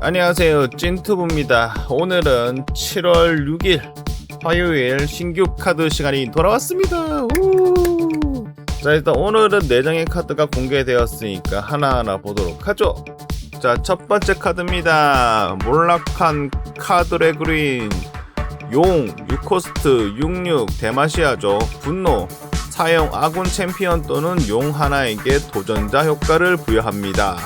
안녕하세요 찐투브입니다. 오늘은 7월 6일 화요일 신규 카드 시간이 돌아왔습니다. 우! 자 일단 오늘은 4장의 카드가 공개되었으니까 하나하나 보도록 하죠. 자 첫 번째 카드입니다. 몰락한 카드레 그린. 용, 6코스트, 66, 대마시아죠 분노 사용 아군 챔피언 또는 용 하나에게 도전자 효과를 부여합니다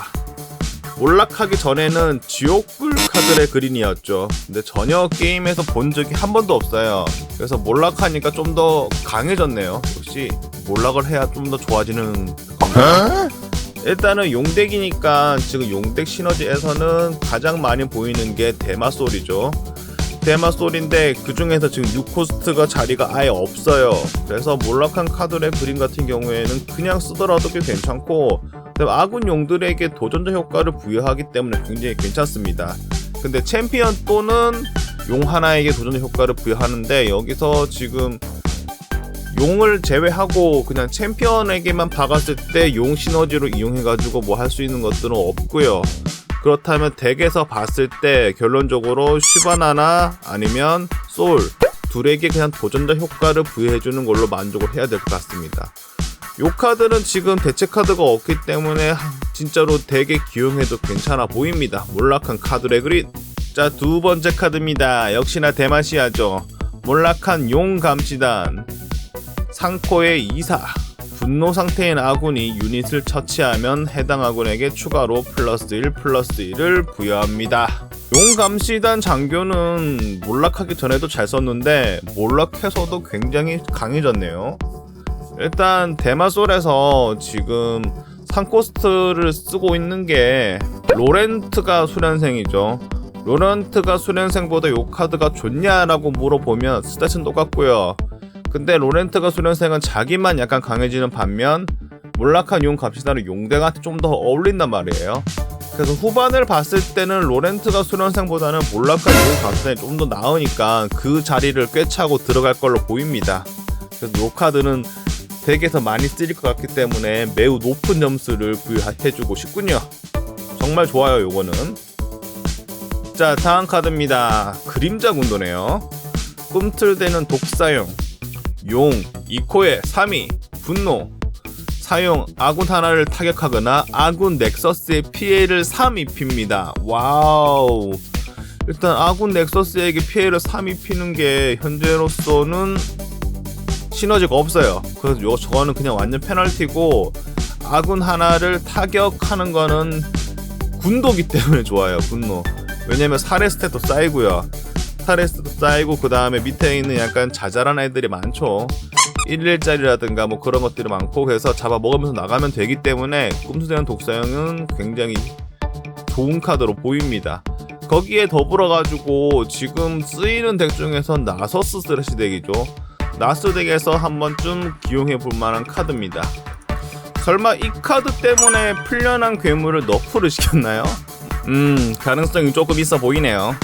몰락하기 전에는 지옥불 카드의 그린이었죠. 근데 전혀 게임에서 본 적이 한 번도 없어요. 그래서 몰락하니까 좀 더 강해졌네요. 역시 몰락을 해야 좀 더 좋아지는 겁니다. 일단은 용덱이니까 지금 용덱 시너지에서는 가장 많이 보이는 게 대마솔이죠. 대마솔인데 그 중에서 지금 6코스트가 자리가 아예 없어요. 그래서 몰락한 카드의 그린 같은 경우에는 그냥 쓰더라도 꽤 괜찮고 아군 용들에게 도전자 효과를 부여하기 때문에 굉장히 괜찮습니다. 근데 챔피언 또는 용 하나에게 도전자 효과를 부여하는데 여기서 지금 용을 제외하고 그냥 챔피언에게만 박았을 때 용 시너지로 이용해가지고 뭐 할 수 있는 것들은 없고요. 그렇다면 덱에서 봤을 때 결론적으로 슈바나나 아니면 솔 둘에게 그냥 도전자 효과를 부여해주는 걸로 만족을 해야 될 것 같습니다. 요 카드는 지금 대체 카드가 없기 때문에 진짜로 덱에 기용해도 괜찮아 보입니다. 몰락한 카드 레 그린. 자, 두 번째 카드입니다. 역시나 대마시아죠. 몰락한 용 감시단. 상코의 이사. 분노 상태인 아군이 유닛을 처치하면 해당 아군에게 추가로 플러스 1 플러스 1을 부여합니다. 용 감시단 장교는 몰락하기 전에도 잘 썼는데 몰락해서도 굉장히 강해졌네요. 일단 대마솔에서 지금 상코스트를 쓰고 있는 게 로렌트가 수련생이죠. 로렌트가 수련생보다 요 카드가 좋냐라고 물어보면 스탯은 똑같고요. 근데 로렌트가 수련생은 자기만 약간 강해지는 반면 몰락한 용 값이다는 용댕한테 좀 더 어울린단 말이에요. 그래서 후반을 봤을 때는 로렌트가 수련생보다는 몰락한 용 값이 좀 더 나으니까 그 자리를 꿰차고 들어갈 걸로 보입니다. 그래서 요 카드는 덱에서 많이 쓰일 것 같기 때문에 매우 높은 점수를 부여해주고 싶군요. 정말 좋아요, 요거는. 자, 다음 카드입니다. 그림자 군도네요. 꿈틀대는 독사용, 용, 이코의 3위, 분노, 사용 아군 하나를 타격하거나 아군 넥서스의 피해를 3 입힙니다. 와우. 일단 아군 넥서스에게 피해를 3 입히는 게 현재로서는 시너지가 없어요. 그래서 요 저거는 그냥 완전 페널티고 아군 하나를 타격하는 거는 군도기 때문에 좋아요. 분노. 왜냐면 살해 스탯도 쌓이고요. 스탯도 쌓이고 그 다음에 밑에 있는 약간 자잘한 애들이 많죠. 1일짜리라든가 뭐 그런 것들이 많고 그래서 잡아 먹으면서 나가면 되기 때문에 꿈수대는 독사형은 굉장히 좋은 카드로 보입니다. 거기에 더불어 가지고 지금 쓰이는 덱 중에선 나서스 스레시 덱이죠. 나스 덱에서 한 번쯤 기용해 볼 만한 카드입니다. 설마 이 카드 때문에 풀려난 괴물을 너프를 시켰나요? 음, 가능성이 조금 있어 보이네요.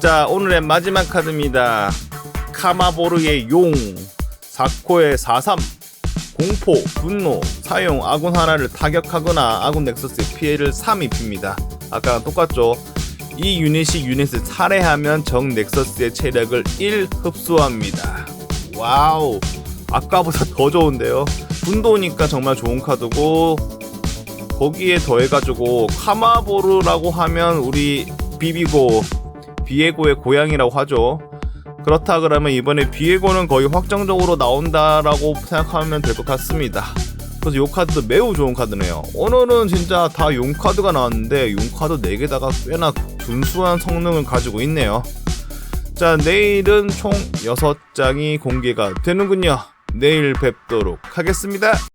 자, 오늘의 마지막 카드입니다. 카마보르의 용, 사코의 43, 공포, 분노, 사용 아군 하나를 타격하거나 아군 넥서스의 피해를 3 입힙니다. 아까랑 똑같죠? 이 유닛이 유닛을 살해하면 정 넥서스의 체력을 1 흡수합니다. 와우, 아까보다 더 좋은데요? 분도니까 정말 좋은 카드고 거기에 더해가지고 카마보르라고 하면 우리 비비고 비에고의 고향이라고 하죠. 그렇다 그러면 이번에 비에고는 거의 확정적으로 나온다라고 생각하면 될 것 같습니다. 그래서 요 카드도 매우 좋은 카드네요. 오늘은 진짜 다 용 카드가 나왔는데 용 카드 4개다가 꽤나 준수한 성능을 가지고 있네요. 자, 내일은 총 6장이 공개가 되는군요. 내일 뵙도록 하겠습니다.